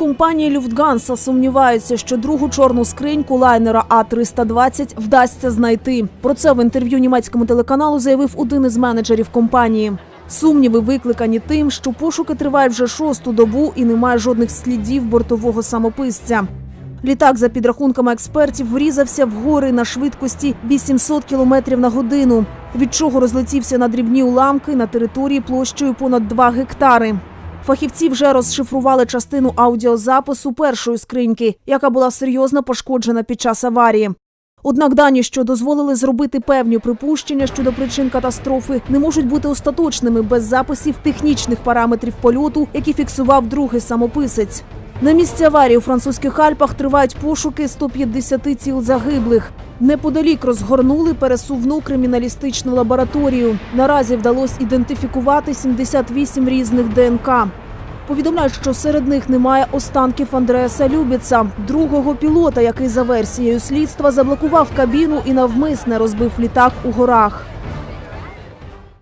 компанії Люфтганса сумніваються, що другу чорну скриньку лайнера А-320 вдасться знайти. Про це в інтерв'ю німецькому телеканалу заявив один із менеджерів компанії. Сумніви викликані тим, що пошуки тривають вже шосту добу і немає жодних слідів бортового самописця. Літак, за підрахунками експертів, врізався в гори на швидкості 800 км на годину, від чого розлетівся на дрібні уламки на території площею понад 2 гектари. Фахівці вже розшифрували частину аудіозапису першої скриньки, яка була серйозно пошкоджена під час аварії. Однак дані, що дозволили зробити певні припущення щодо причин катастрофи, не можуть бути остаточними без записів технічних параметрів польоту, які фіксував другий самописець. На місці аварії у французьких Альпах тривають пошуки 150 тіл загиблих. Неподалік розгорнули пересувну криміналістичну лабораторію. Наразі вдалося ідентифікувати 78 різних ДНК. Повідомляють, що серед них немає останків Андреаса Любіца, другого пілота, який за версією слідства заблокував кабіну і навмисне розбив літак у горах.